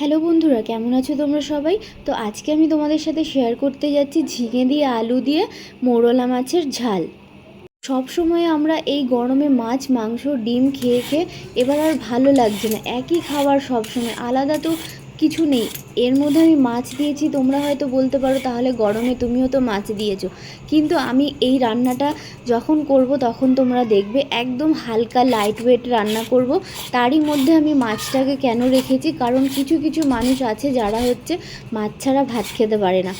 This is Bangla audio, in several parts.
হ্যালো বন্ধুরা, কেমন আছো তোমরা সবাই? তো আজকে আমি তোমাদের সাথে শেয়ার করতে যাচ্ছি ঝিঙে দিয়ে আলু দিয়ে মোরলা মাছের ঝাল। সব সময় আমরা এই গরমে মাছ, মাংস, ডিম খেয়ে খেয়ে এবার আর ভালো লাগছে না। একই খাবার সবসময় আলাদা তো কিছু নেই। এর মধ্যে আমি মাছ দিয়েছি, তোমরা হয়তো বলতে পারো, তাহলে গরমে তুমিও তো মাছ দিয়েছ। কিন্তু আমি এই রান্নাটা যখন করব, তখন তোমরা দেখবে একদম হালকা লাইট ওয়েট রান্না করব। তারই মধ্যে আমি মাছটাকে কেন রেখেছি? কারণ কিছু কিছু মানুষ আছে যারা হচ্ছে মাছ ছাড়া ভাত খেতে পারে না।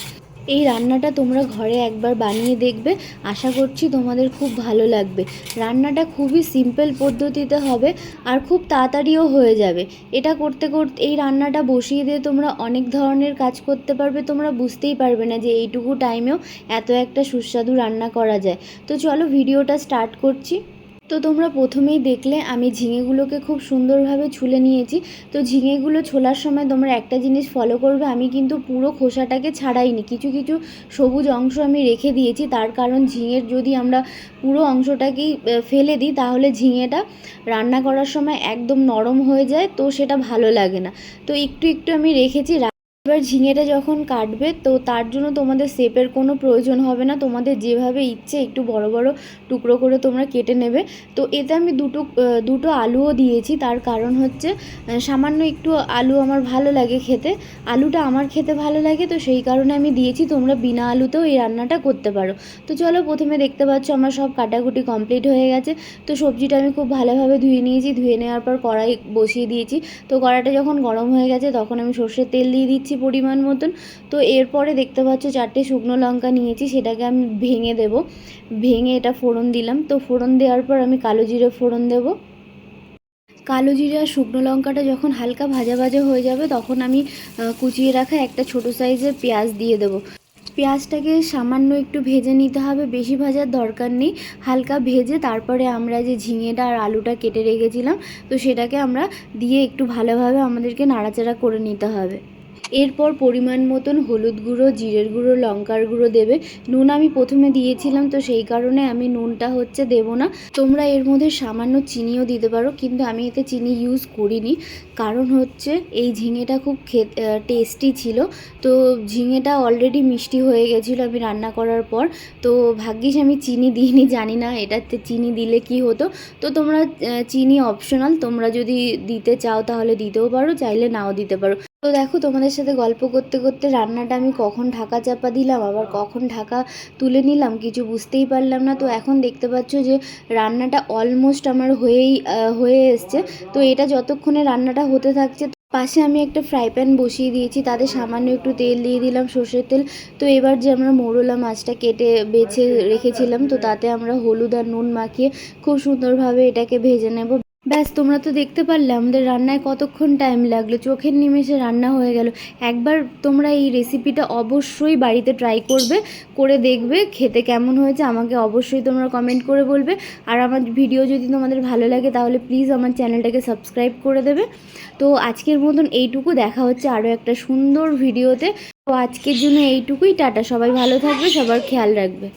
এই রান্নাটা তোমরা ঘরে একবার বানিয়ে দেখবে। আশা করছি তোমাদের খুব ভালো লাগবে। রান্নাটা খুবই সিম্পল পদ্ধতিতে হবে আর খুব তাড়াতাড়িও হয়ে যাবে। এটা করতে করতে এই রান্নাটা বসিয়ে দিয়ে তোমরা অনেক ধরনের কাজ করতে পারবে। তোমরা বুঝতেই পারবে না যে এইটুকু টাইমেও এত একটা সুস্বাদু রান্না করা যায়। তো চলো ভিডিওটা স্টার্ট করছি। তো তোমরা প্রথমেই দেখলে আমি ঝিঙেগুলোকে খুব সুন্দরভাবে ছুলে নিয়েছি। তো ঝিঙেগুলো ছোলার সময় তোমরা একটা জিনিস ফলো করবে, আমি কিন্তু পুরো খোসাটাকে ছাড়াইনি। কিছু কিছু সবুজ অংশ আমি রেখে দিয়েছি, তার কারণ ঝিঙের যদি আমরা পুরো অংশটাকেই ফেলে দিই, তাহলে ঝিঙেটা রান্না করার সময় একদম নরম হয়ে যায়, তো সেটা ভালো লাগে না। তো একটু একটু আমি রেখেছি এবার ঝিঙেটা যখন কাটবে, তো তার জন্য তোমাদের শেপের কোনো প্রয়োজন হবে না। তোমাদের যেভাবে ইচ্ছে একটু বড় বড় টুকরো করে তোমরা কেটে নেবে। তো এতে আমি দুটো দুটো আলুও দিয়েছি। তার কারণ হচ্ছে সামান্য একটু আলু আমার ভালো লাগে খেতে। আলুটা আমার খেতে ভালো লাগে, তো সেই কারণে আমি দিয়েছি। তোমরা বিনা আলুতেও এই রান্নাটা করতে পারো। তো চলো প্রথমে দেখতে পাচ্ছ, আমার সব কাটাকুটি কমপ্লিট হয়ে গেছে। তো সবজিটা আমি খুব ভালোভাবে ধুয়ে নিয়েছি। ধুয়ে নেওয়ার পর কড়াই বসিয়ে দিয়েছি। তো কড়াইটা যখন গরম হয়ে গেছে, তখন আমি সর্ষের তেল দিয়ে দিচ্ছি। পরিমাণ মতন। তো এরপরে দেখতে পাচ্ছ চারটে শুকনো লঙ্কা নিয়েছি, সেটাকে আমি ভেঙে দেব। ভেঙে এটা ফোড়ন দিলাম। তো ফোড়ন দেওয়ার পর আমি কালো জিরে ফোড়ন দেব। কালো জিরে আর শুকনো লঙ্কাটা যখন হালকা ভাজা ভাজা হয়ে যাবে, তখন আমি কুচিয়ে রাখা একটা ছোট সাইজের পেঁয়াজ দিয়ে দেবো। পেঁয়াজটাকে সামান্য একটু ভেজে নিতে হবে, বেশি ভাজার দরকার নেই। হালকা ভেজে তারপরে আমরা যে ঝিঙেটা আর আলুটা কেটে রেখেছিলাম, তো সেটাকে আমরা দিয়ে একটু ভালোভাবে আমাদেরকে নাড়াচাড়া করে নিতে হবে। এরপর পরিমাণ মতন হলুদ গুঁড়ো, জিরের গুঁড়ো, লঙ্কার গুঁড়ো দেবে। নুন আমি প্রথমে দিয়েছিলাম, তো সেই কারণে আমি নুনটা হচ্ছে দেবো না। তোমরা এর মধ্যে সামান্য চিনিও দিতে পারো, কিন্তু আমি এতে চিনি ইউজ করিনি। কারণ হচ্ছে এই ঝিঙেটা খুব টেস্টি ছিল। তো ঝিঙেটা অলরেডি মিষ্টি হয়ে গেছিল আমি রান্না করার পর। তো ভাগ্যিস আমি চিনি দিইনি, জানি না এটাতে চিনি দিলে কি হতো। তো তোমরা চিনি অপশনাল তোমরা যদি দিতে চাও তাহলে দিতেও পারো, চাইলে নাও দিতে পারো। তো দেখো, তোমাদের সাথে গল্প করতে করতে রান্নাটা আমি কখন ঢাকা চাপা দিলাম, আবার কখন ঢাকা তুলে নিলাম কিছু বুঝতেই পারলাম না। তো এখন দেখতে পাচ্ছ যে রান্নাটা অলমোস্ট আমার হয়েই হয়ে এসছে। তো এটা যতক্ষণে রান্নাটা হতে থাকছে পাশে আমি একটা ফ্রাই প্যান বসিয়ে দিয়েছি, তাতে সামান্য একটু তেল দিয়ে দিলাম, সর্ষের তেল। তো এবার যে আমরা মোরলা মাছটা কেটে বেছে রেখেছিলাম, তো তাতে আমরা হলুদ আর নুন মাখিয়ে খুব সুন্দরভাবে এটাকে ভেজে নেব। ব্যাস, তোমরা তো দেখতে পারলে আমাদের রান্নায় কতক্ষণ টাইম লাগল। চোখের নিমেষে রান্না হয়ে গেল। একবার তোমরা এই রেসিপিটা অবশ্যই বাড়িতে ট্রাই করবে, করে দেখবে, খেতে কেমন হয়েছে, আমাকে অবশ্যই তোমরা কমেন্ট করে বলবে। আর আমার ভিডিও যদি তোমাদের ভালো লাগে, তাহলে প্লিজ আমার চ্যানেলটাকে সাবস্ক্রাইব করে দেবে। তো আজকের মতন এইটুকু, দেখা হচ্ছে আরও একটা সুন্দর ভিডিওতে তো আজকের জন্য এইটুকুই, টাটা। সবাই ভালো থাকবে, সবার খেয়াল রাখবে।